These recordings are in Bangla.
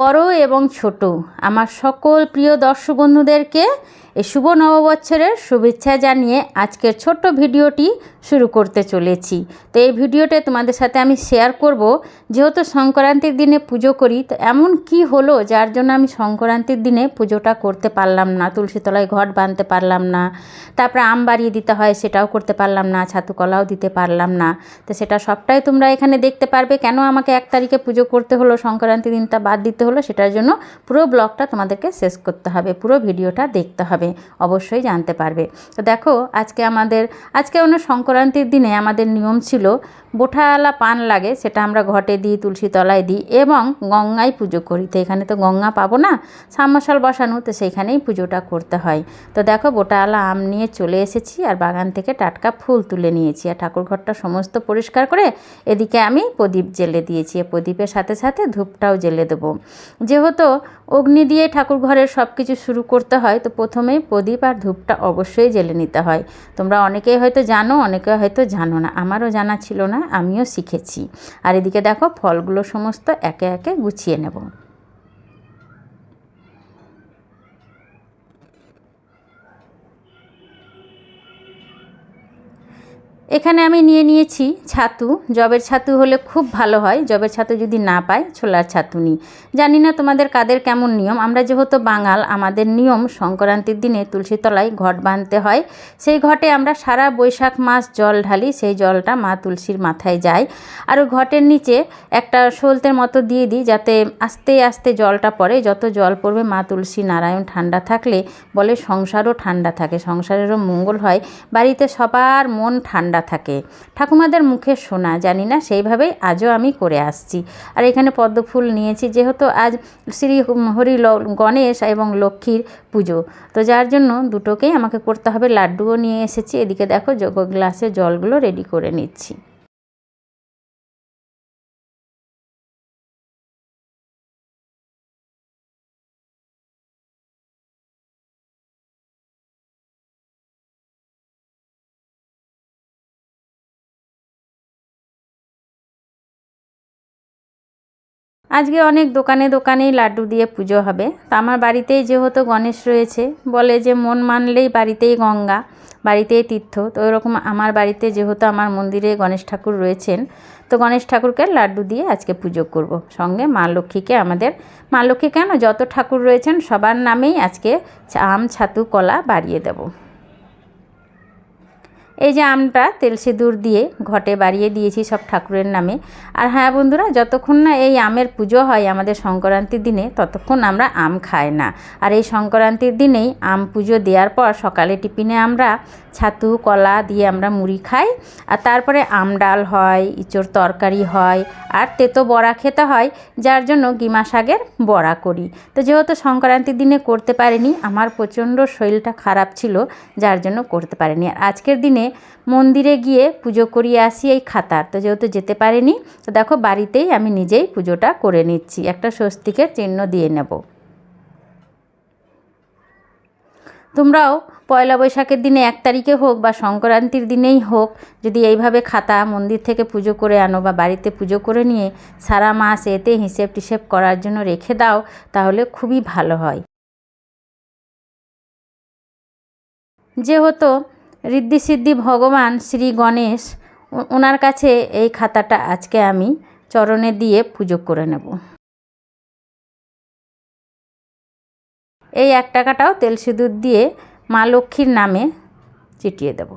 বড় এবং ছোট। আমার সকল প্রিয় দর্শক বন্ধুদেরকে এই শুভ নববৎসরের শুভেচ্ছা জানিয়ে আজকের ছোট্ট ভিডিওটি শুরু করতে চলেছি। তো এই ভিডিওটা তোমাদের সাথে আমি শেয়ার করব, যেহেতু সংক্রান্তির দিনে পুজো করি, তো এমন কি হলো যার জন্য আমি সংক্রান্তির দিনে পুজোটা করতে পারলাম না, তুলসীতলায় ঘট বাঁধতে পারলাম না, তারপরে আম বাড়িয়ে দিতে হয় সেটাও করতে পারলাম না, ছাতু কলাও দিতে পারলাম না। তো সেটা সবটাই তোমরা এখানে দেখতে পারবে, কেন আমাকে এক তারিখে পুজো করতে হলো সংক্রান্তি দিনটা বাদ দিতে হলো, সেটার জন্য পুরো ব্লগটা তোমাদেরকে শেষ করতে হবে, পুরো ভিডিওটা দেখতে হবে। অবশ্যই জানতে পারবে। তো দেখো, আজকে আমাদের, আজকে অন্য সংক্রান্তির দিনে আমাদের নিয়ম ছিল বোঠাওয়ালা পান লাগে, সেটা আমরা ঘটে দিই, তুলসী তলায় দিই, এবং গঙ্গায় পুজো করি। তো এখানে তো গঙ্গা পাবো না, সামশাল বসানো, তো সেইখানেই পুজোটা করতে হয়। তো দেখো বোটাওয়ালা আম নিয়ে চলে এসেছি, আর বাগান থেকে টাটকা ফুল তুলে নিয়েছি, আর ঠাকুর ঘরটা সমস্ত পরিষ্কার করে এদিকে আমি প্রদীপ জেলে দিয়েছি প্রদীপের সাথে সাথে ধূপটাও জেলে দেবো। যেহেতু অগ্নি দিয়ে ঠাকুর ঘরের সব কিছু শুরু করতে হয়। তো প্রথমে প্রদীপ আর ধূপটা অবশ্যই জেলে নিতে হয়। তোমরা অনেকেই হয়তো জানো অনেকে হয়তো জানো না। আমারও জানা ছিল না, আমিও শিখেছি। আর এদিকে দেখো, ফলগুলো সমস্ত একে একে গুছিয়ে নেব। এখানে আমি নিয়ে নিয়েছি ছাতু। জবের ছাতু হলে খুব ভালো হয়। জবের ছাতু যদি না পাই, ছোলার ছাতু নিই। জানি না তোমাদের কাদের কেমন নিয়ম। আমরা যেহেতু বাঙাল, আমাদের নিয়ম সংক্রান্তির দিনে তুলসী তলায় ঘট বাঁধতে হয়। সেই ঘটে আমরা সারা বৈশাখ মাস জল ঢালি, সেই জলটা মা তুলসীর মাথায় যায়। আর ঘটের নিচে একটা সলতের মতো দিয়ে দিই যাতে আস্তে আস্তে জলটা পড়ে। যত জল পড়বে, মা তুলসী নারায়ণ ঠান্ডা থাকলে বলে সংসারও ঠান্ডা থাকে, সংসারেরও মঙ্গল হয়। বাড়িতে সবার মন ঠান্ডা থাকে। ঠাকুমাদের মুখে শোনা জানি না, সেইভাবেই আজও আমি করে আসছি। আর এখানে পদ্মফুল নিয়েছি, যেহেতু আজ শ্রী হরি গণেশ এবং লক্ষ্মীর পুজো। তো যার জন্য দুটোকেই আমাকে করতে হবে। লাড্ডুও নিয়ে এসেছি। এদিকে দেখো গ্লাসে জলগুলো রেডি করে নিচ্ছি। আজকে অনেক দোকানে দোকানেই লাড্ডু দিয়ে পুজো হবে। তা আমার বাড়িতেই যেহেতু গণেশ রয়েছে, বলে যে মন মানলেই বাড়িতেই গঙ্গা, বাড়িতেই তীর্থ। তো ওইরকম আমার বাড়িতে যেহেতু আমার মন্দিরে গণেশ ঠাকুর রয়েছেন, তো গণেশ ঠাকুরকে লাড্ডু দিয়ে আজকে পুজো করব। সঙ্গে মা লক্ষ্মীকে আমাদের, মা লক্ষ্মী কেন? যত ঠাকুর রয়েছেন সবার নামেই আজকে আম, ছাতু, কলা বাড়িয়ে দেবো। এই যে আমটা, তেল সিঁদুর দিয়ে ঘটে বাড়িয়ে দিয়েছি সব ঠাকুরের নামে। আর হ্যাঁ বন্ধুরা, যতক্ষণ না এই আমের পুজো হয় আমাদের সংক্রান্তির দিনে, ততক্ষণ আমরা আম খাই না। আর এই সংক্রান্তির দিনেই আম পুজো দেওয়ার পর সকালে টিফিনে আমরা ছাতু, কলা দিয়ে আমরা মুড়ি খাই। আর তারপরে আম ডাল হয়, ইঁচড় তরকারি হয়, আর তেতো বড়া খেতে হয়, যার জন্য গিমা শাকের বড়া করি। তো যেহেতু সংক্রান্তির দিনে করতে পারিনি, আমার প্রচণ্ড শরীরটা খারাপ ছিল, যার জন্য করতে পারিনি। আর আজকের দিনে মন্দিরে গিয়ে পুজো করিয়ে আসি এই খাতার। তো যেহেতু যেতে পারিনি, তো দেখো বাড়িতেই আমি নিজেই পুজোটা করে নিচ্ছি। একটা স্বস্তিকের চিহ্ন দিয়ে নেব। তোমরাও পয়লা বৈশাখের দিনে এক তারিখে হোক বা সংক্রান্তির দিনেই হোক, যদি এইভাবে খাতা মন্দির থেকে পুজো করে আনো বা বাড়িতে পুজো করে নিয়ে সারা মাস এতে হিসেব টিসেব করার জন্য রেখে দাও, তাহলে খুবই ভালো হয়। যেহেতু ঋদ্ধি সিদ্ধি ভগবান শ্রী গণেশ ওনার কাছে এই খাতাটা আজকে আমি চরণে দিয়ে পুজো করে নেব। এই এক টাকাটাও তেল সিঁদুর দিয়ে মা লক্ষ্মীর নামে চিটিয়ে দেব।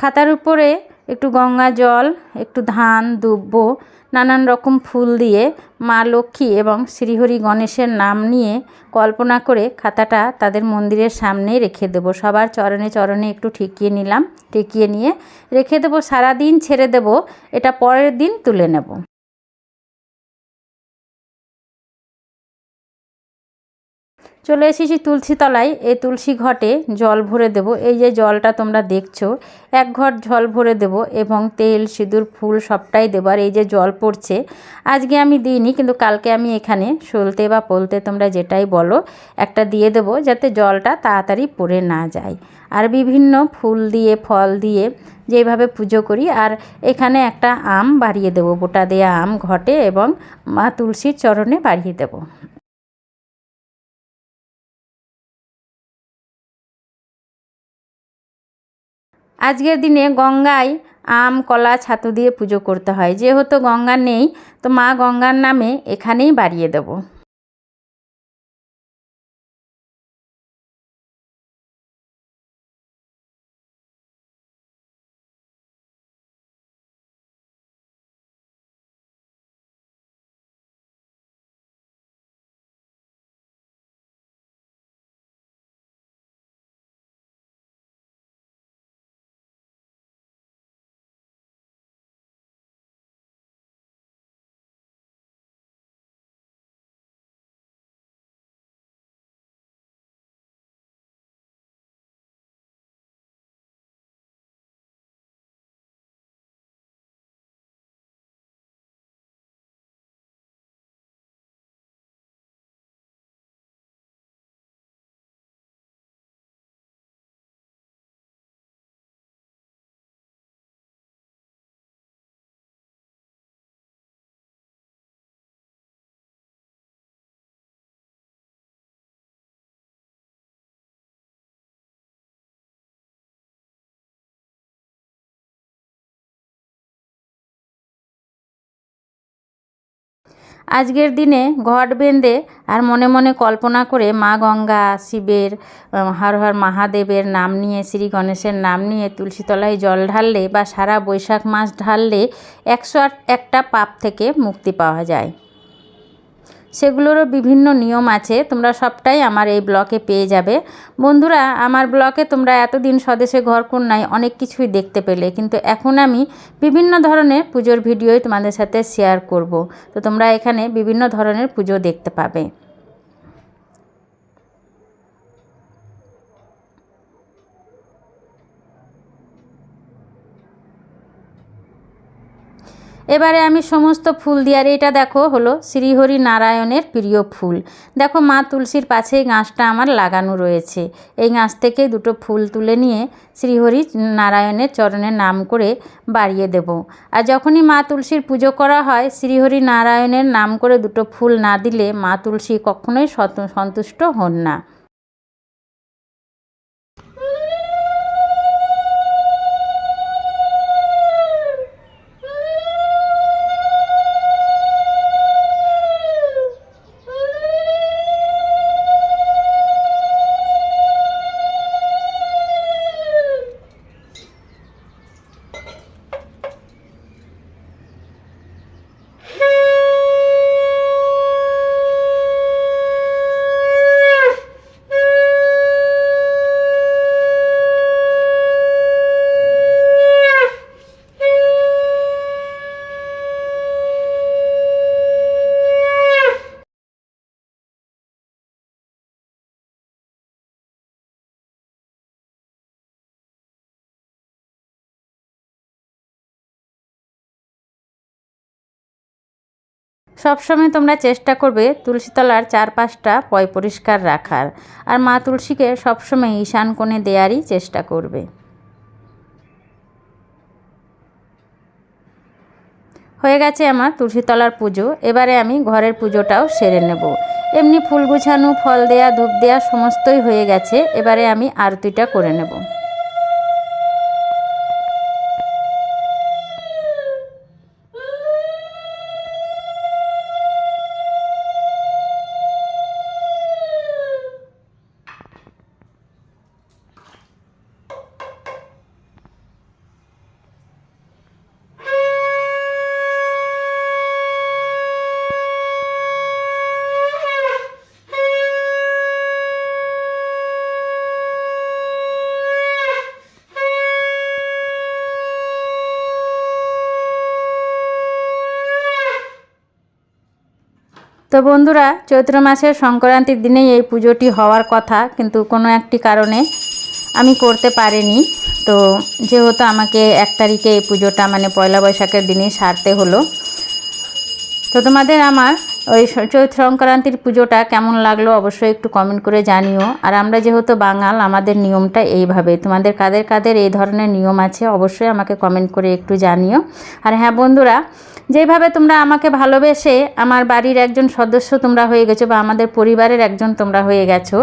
খাতার উপরে একটু গঙ্গা জল, একটু ধান, দুব্ব, নানান রকম ফুল দিয়ে মা লক্ষ্মী এবং শ্রীহরি গণেশের নাম নিয়ে কল্পনা করে খাতাটা তাদের মন্দিরের সামনেই রেখে দেবো। সবার চরণে চরণে একটু ঠেকিয়ে নিলাম, ঠেকিয়ে নিয়ে রেখে দেবো, সারাদিন ছেড়ে দেব, এটা পরের দিন তুলে নেব। চলে এসেছি তুলসী তলায় এই তুলসী ঘটে জল ভরে দেব। এই যে জলটা তোমরা দেখছ, এক ঘট জল ভরে দেব এবং তেল, সিঁদুর, ফুল সবটাই দেবো আর এই যে জল পড়ছে, আজকে আমি দিইনি, কিন্তু কালকে আমি এখানে সলতে বা পলতে তোমরা যেটাই বলো, একটা দিয়ে দেবো যাতে জলটা তাড়াতাড়ি পড়ে না যায়। আর বিভিন্ন ফুল দিয়ে, ফল দিয়ে যেভাবে পুজো করি, আর এখানে একটা আম বাড়িয়ে দেবো। বোটা দেওয়া আম ঘটে এবং মা তুলসীর চরণে বাড়িয়ে দেবো। আজকের দিনে গঙ্গায় আম, কলা, ছাতু দিয়ে পুজো করতে হয়। যেহেতু গঙ্গা নেই, তো মা গঙ্গার নামে এখানেই বাড়িয়ে দেবো। আজকের দিনে ঘট বেঁধে আর মনে মনে কল্পনা করে মা গঙ্গা শিবের হর হর মহাদেবের নাম নিয়ে, শ্রী গণেশের নাম নিয়ে তুলসীতলায় জল ঢাললে বা সারা বৈশাখ মাস ঢাললে একশো আট একটা পাপ থেকে মুক্তি পাওয়া যায়। সেগুলোরও বিভিন্ন নিয়ম আছে, তোমরা সবটাই আমার এই ব্লকে পেয়ে যাবে। বন্ধুরা, আমার ব্লকে তোমরা এতদিন স্বদেশে ঘর কন্যায় অনেক কিছুই দেখতে পেলে, কিন্তু এখন আমি বিভিন্ন ধরনের পুজোর ভিডিওই তোমাদের সাথে শেয়ার করব। তো তোমরা এখানে বিভিন্ন ধরনের পুজো দেখতে পাবে। এবারে আমি সমস্ত ফুল দিয়ে, আর এটা দেখো হলো শ্রীহরি নারায়ণের প্রিয় ফুল। দেখো মা তুলসীর পাশেই গাছটা আমার লাগানো রয়েছে। এই গাছ থেকে দুটো ফুল তুলে নিয়ে শ্রীহরি নারায়ণের চরণে নাম করে বাড়িয়ে দেব। আর যখনই মা তুলসীর পুজো করা হয় শ্রীহরি নারায়ণের নাম করে দুটো ফুল না দিলে মা তুলসী কখনোই সন্তুষ্ট হন না। সবসময় তোমরা চেষ্টা করবে তুলসীতলার চারপাশটা পয় পরিষ্কার রাখার। আর মা তুলসীকে সবসময় ঈশান কোণে দেয়ারই চেষ্টা করবে। হয়ে গেছে আমার তুলসীতলার পুজো। এবারে আমি ঘরের পুজোটাও সেরে নেব। এমনি ফুল গুছানো, ফল দেয়া, ধূপ দেয়া সমস্তই হয়ে গেছে। এবারে আমি আরতিটা করে নেব। তো বন্ধুরা, চৈত্র মাসের সংক্রান্তির দিনেই এই পুজোটি হওয়ার কথা, কিন্তু কোনো একটি কারণে আমি করতে পারিনি। তো যেহেতু আমাকে এক তারিখে এই পুজোটা মানে পয়লা বৈশাখের দিনে সারতে হলো, তো তোমাদের আমার ওই চৈত্র সংক্রান্তির পুজোটা কেমন লাগল অবশ্যই একটু কমেন্ট করে জানিও। আর আমরা যেহেতু বাঙাল, আমাদের নিয়মটা এইভাবে। তোমাদের কাদের কাদের এই ধরনের নিয়ম আছে অবশ্যই আমাকে কমেন্ট করে একটু জানিও। আর হ্যাঁ বন্ধুরা, যেভাবে তোমরা আমাকে ভালোবেসে আমার বাড়ির একজন সদস্য তোমরা হয়ে গেছো বা আমাদের পরিবারের একজন তোমরা হয়ে গেছো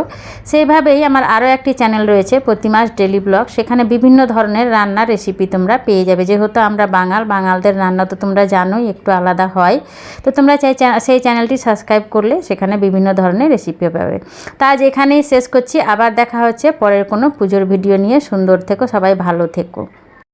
সেইভাবেই আমার আরও একটি চ্যানেল রয়েছে প্রতিমাস ডেলি ব্লগ। সেখানে বিভিন্ন ধরনের রান্নার রেসিপি তোমরা পেয়ে যাবে। যেহেতু আমরা বাঙাল, বাঙালদের রান্না তো তোমরা জানোই, একটু আলাদা হয়। তো তোমরা চাই সেই চ্যানেলটি সাবস্ক্রাইব করলে সেখানে বিভিন্ন ধরনের রেসিপিও পাবে। তা আজ এখানেই শেষ করছি। আবার দেখা হচ্ছে পরের কোনো পুজোর ভিডিও নিয়ে। সুন্দর থেকো, সবাই ভালো থেকো।